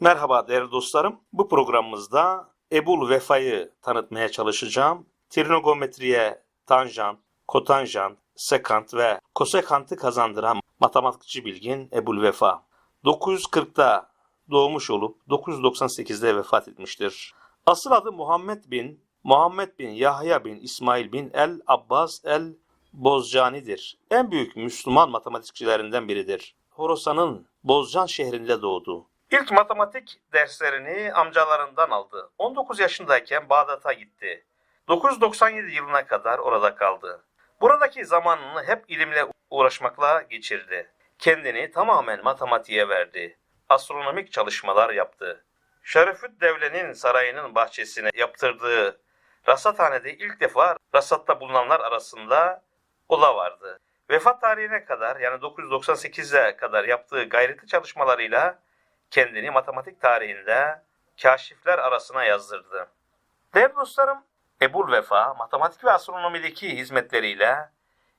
Merhaba değerli dostlarım. Bu programımızda Ebul Vefa'yı tanıtmaya çalışacağım. Trigonometriye tanjant, kotanjant, sekant ve kosekantı kazandıran matematikçi bilgin Ebul Vefa. 940'da doğmuş olup 998'de vefat etmiştir. Asıl adı Muhammed bin Muhammed bin Yahya bin İsmail bin El Abbas El Bozcani'dir. En büyük Müslüman matematikçilerinden biridir. Horasan'ın Bozcan şehrinde doğdu. İlk matematik derslerini amcalarından aldı. 19 yaşındayken Bağdat'a gitti. 997 yılına kadar orada kaldı. Buradaki zamanını hep ilimle uğraşmakla geçirdi. Kendini tamamen matematiğe verdi. Astronomik çalışmalar yaptı. Şerefüddevle'nin sarayının bahçesine yaptırdığı rasathanede ilk defa rasatta bulunanlar arasında o da vardı. Vefat tarihine kadar yani 998'e kadar yaptığı gayretli çalışmalarıyla kendini matematik tarihinde kaşifler arasına yazdırdı. Değerli dostlarım, Ebul Vefa matematik ve astronomideki hizmetleriyle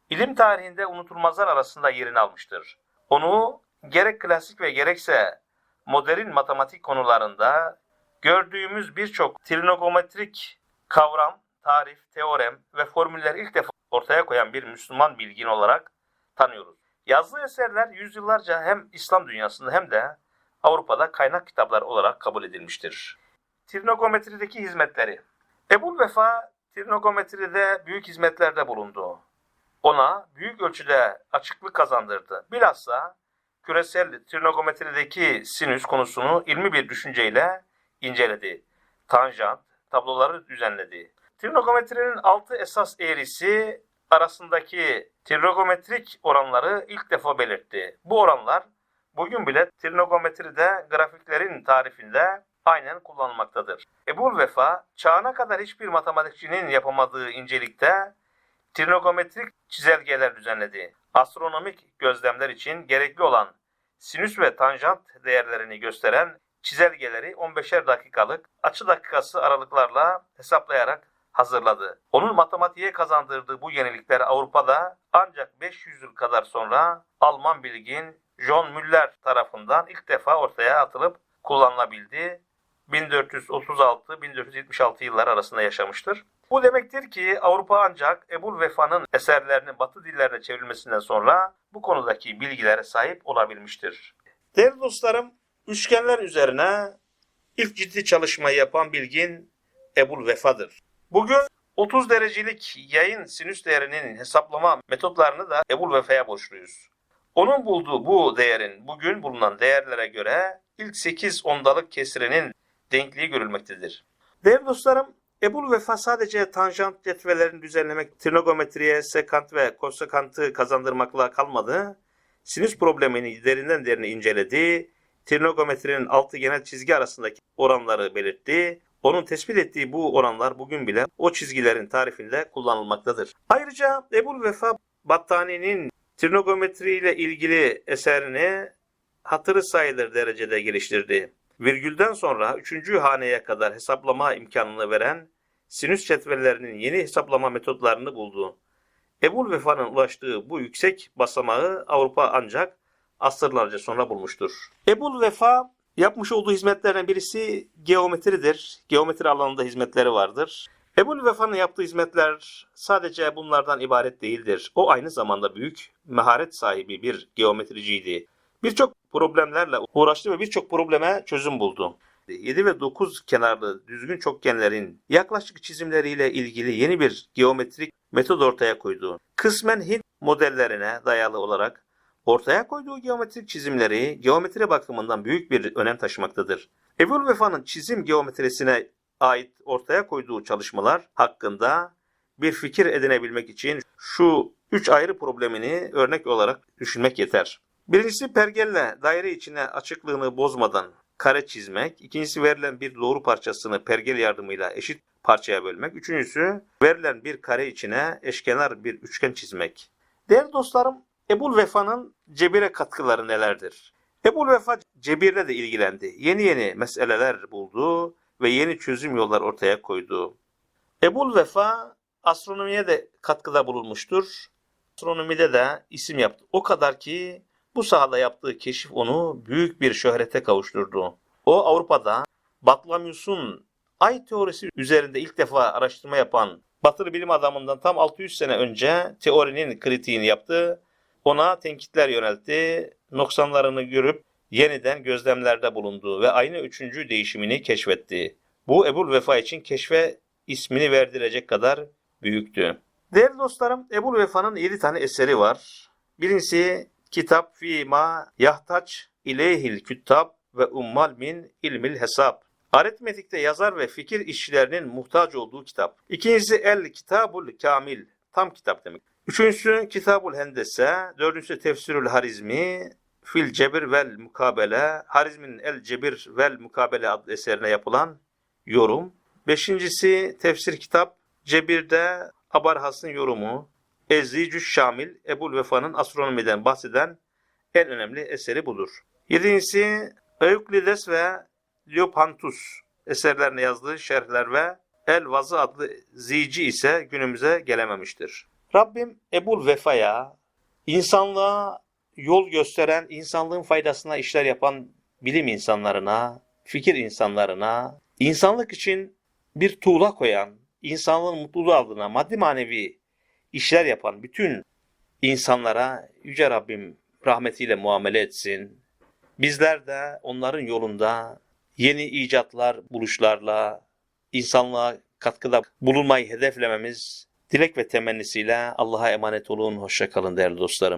ilim tarihinde unutulmazlar arasında yerini almıştır. Onu gerek klasik ve gerekse modern matematik konularında gördüğümüz birçok trigonometrik kavram, tarif, teorem ve formüller ilk defa ortaya koyan bir Müslüman bilgin olarak tanıyoruz. Yazdığı eserler yüzyıllarca hem İslam dünyasında hem de Avrupa'da kaynak kitaplar olarak kabul edilmiştir. Trigonometrideki hizmetleri Ebul Vefa trigonometride büyük hizmetlerde bulundu. Ona büyük ölçüde açıklık kazandırdı. Bilhassa küresel trigonometrideki sinüs konusunu ilmi bir düşünceyle inceledi. Tanjant, tabloları düzenledi. Trigonometrinin altı esas eğrisi arasındaki trigonometrik oranları ilk defa belirtti. Bu oranlar bugün bile trigonometride grafiklerin tarifinde aynen kullanılmaktadır. Ebul Vefa, çağına kadar hiçbir matematikçinin yapamadığı incelikte trigonometrik çizelgeler düzenledi. Astronomik gözlemler için gerekli olan sinüs ve tanjant değerlerini gösteren çizelgeleri 15'er dakikalık açı dakikası aralıklarla hesaplayarak hazırladı. Onun matematiğe kazandırdığı bu yenilikler Avrupa'da ancak 500 yıl kadar sonra Alman bilgin John Müller tarafından ilk defa ortaya atılıp kullanılabildi. 1436-1476 yıllar arasında yaşamıştır. Bu demektir ki Avrupa ancak Ebul Vefa'nın eserlerinin Batı dillerine çevrilmesinden sonra bu konudaki bilgilere sahip olabilmiştir. Değerli dostlarım, üçgenler üzerine ilk ciddi çalışmayı yapan bilgin Ebul Vefa'dır. Bugün 30 derecelik yayın sinüs değerinin hesaplama metotlarını da Ebul Vefa'ya borçluyuz. Onun bulduğu bu değerin bugün bulunan değerlere göre ilk 8 ondalık kesirinin denkliği görülmektedir. Değerli dostlarım, Ebul Vefa sadece tanjant cetvelerini düzenlemek, trigonometriye sekant ve kosekantı kazandırmakla kalmadı. Sinüs problemini derinden derine inceledi. Trigonometrinin altı genel çizgi arasındaki oranları belirtti. Onun tespit ettiği bu oranlar bugün bile o çizgilerin tarifinde kullanılmaktadır. Ayrıca Ebul Vefa Battani'nin trigonometri ile ilgili eserini hatırı sayılır derecede geliştirdi. Virgülden sonra üçüncü haneye kadar hesaplama imkanını veren sinüs cetvellerinin yeni hesaplama metodlarını buldu. Ebul Vefa'nın ulaştığı bu yüksek basamağı Avrupa ancak asırlarca sonra bulmuştur. Ebul Vefa yapmış olduğu hizmetlerden birisi geometridir. Geometri alanında hizmetleri vardır. Ebul Vefa'nın yaptığı hizmetler sadece bunlardan ibaret değildir. O aynı zamanda büyük meharet sahibi bir geometriciydi. Birçok problemlerle uğraştı ve birçok probleme çözüm buldu. 7 ve 9 kenarlı düzgün çokgenlerin yaklaşık çizimleriyle ilgili yeni bir geometrik metod ortaya koydu. Kısmen Hint modellerine dayalı olarak ortaya koyduğu geometrik çizimleri geometri bakımından büyük bir önem taşımaktadır. Ebul Vefa'nın çizim geometrisine ait ortaya koyduğu çalışmalar hakkında bir fikir edinebilmek için şu üç ayrı problemini örnek olarak düşünmek yeter. Birincisi pergelle daire içine açıklığını bozmadan kare çizmek. İkincisi verilen bir doğru parçasını pergel yardımıyla eşit parçaya bölmek. Üçüncüsü verilen bir kare içine eşkenar bir üçgen çizmek. Değerli dostlarım, Ebul Vefa'nın cebire katkıları nelerdir? Ebul Vefa cebirle de ilgilendi. Yeni yeni meseleler buldu ve yeni çözüm yollar ortaya koydu. Ebul Vefa astronomiye de katkıda bulunmuştur. Astronomide de isim yaptı. O kadar ki bu sahada yaptığı keşif onu büyük bir şöhrete kavuşturdu. O Avrupa'da Batlamyus'un ay teorisi üzerinde ilk defa araştırma yapan Batılı bilim adamından tam 600 sene önce teorinin kritiğini yaptı. Ona tenkitler yöneltti. Noksanlarını görüp yeniden gözlemlerde bulundu ve aynı üçüncü değişimini keşfetti. Bu Ebul Vefa için keşfe ismini verdirecek kadar büyüktü. Değerli dostlarım, Ebul Vefa'nın 7 tane eseri var. Birincisi Kitap fi ma yahtaç ileyhil küttab ve ummal min ilmil hesap. Aritmetikte yazar ve fikir işçilerinin muhtaç olduğu kitap. İkincisi El Kitabul Kamil. Tam kitap demek. Üçüncüsü Kitabul Hendese. Dördüncüsü Tefsirül Harizmi. Fil Cebir vel Mukabele. Harizmi'nin El Cebir vel Mukabele adlı eserine yapılan yorum. Beşincisi Tefsir Kitap. Cebir'de Abarhas'ın yorumu. Ezzicü Şamil, Ebul Vefa'nın astronomiden bahseden en önemli eseri budur. Yedincisi Euklides ve Leopantus eserlerine yazdığı şerhler ve El Vazı adlı zici ise günümüze gelememiştir. Rabbim Ebul Vefa'ya insanlığa yol gösteren, insanlığın faydasına işler yapan bilim insanlarına, fikir insanlarına, insanlık için bir tuğla koyan, insanlığın mutluluğu adına maddi manevi işler yapan bütün insanlara Yüce Rabbim rahmetiyle muamele etsin. Bizler de onların yolunda yeni icatlar, buluşlarla insanlığa katkıda bulunmayı hedeflememiz dilek ve temennisiyle Allah'a emanet olun. Hoşça kalın değerli dostlarım.